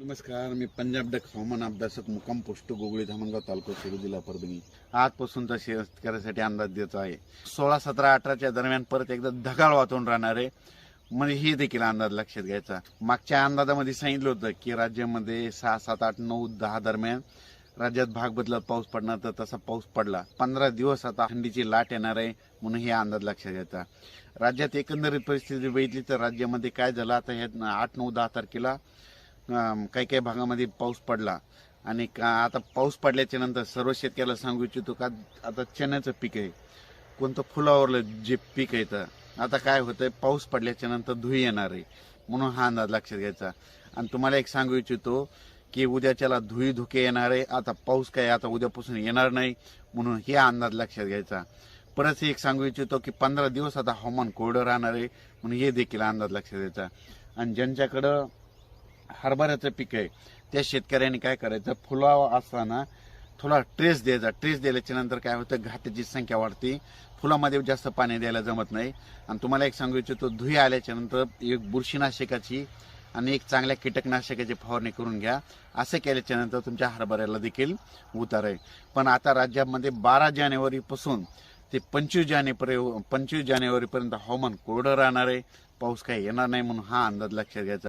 नमस्कार मी पंजाब डक हवामान अभ्यासक मुक्काम पोस्ट गोगळी धामणगाव तालुका शिरू जिल्हा परभणी. आजपासूनचा शेतकऱ्यासाठी अंदाज देत आहे. सोळा सतरा अठराच्या दरम्यान परत एकदा ढगाळ वाचून राहणार आहे. म्हणजे हे देखील अंदाज लक्षात घ्यायचा. मागच्या अंदाजामध्ये सांगितलं होतं की राज्यामध्ये सहा सात आठ नऊ दहा दरम्यान राज्यात भाग बदलत पाऊस पडणार तर तसा पाऊस पडला. पंधरा दिवस आता थंडीची लाट येणार आहे म्हणून हे अंदाज लक्षात घ्यायचा. राज्यात एकंदरीत परिस्थिती बघितली तर राज्यामध्ये काय झालं? आता ह्या आठ नऊ दहा तारखेला काही काही भागामध्ये पाऊस पडला. आणि का- आता पाऊस पडल्याच्या नंतर सर्व शेतकऱ्याला सांगू इच्छितो का आता चण्याचं पीक आहे. कोणतं फुलावरलं जे पीक आहे तर. आता काय होतंय पाऊस पडल्याच्या नंतर धुई येणार आहे. म्हणून हा अंदाज लक्षात घ्यायचा. आणि तुम्हाला एक सांगू इच्छितो की उद्याच्याला धुई धुके येणार आहे. आता पाऊस काय आता उद्यापासून येणार नाही. म्हणून हे अंदाज लक्षात घ्यायचा. परत एक सांगू इच्छितो की पंधरा दिवस आता हवामान कोरडं राहणार आहे. म्हणून हे देखील अंदाज लक्षात घ्यायचा. आणि ज्यांच्याकडं हरभऱ्याचं पीक आहे. त्या शेतकऱ्यांनी काय करायचं? फुलावा असताना थोडा ट्रेस द्यायचा. ट्रेस दिल्याच्या नंतर काय होतं? घाटाची संख्या वाढते. फुलामध्ये जास्त पाणी द्यायला जमत नाही. आणि तुम्हाला एक सांगू इच्छितो धुई आल्याच्यानंतर एक बुरशीनाशकाची आणि एक चांगल्या कीटकनाशकाची फवारणी करून घ्या. असं केल्याच्यानंतर तुमच्या हरभऱ्याला देखील उतार आहे. पण आता राज्यामध्ये बारा जानेवारीपासून ते पंचवीस जानेवारी पंचवीस जानेवारीपर्यंत हवामान कोरडं राहणार आहे. पाऊस काही येणार नाही म्हणून हा अंदाज लक्षात घ्यायचा.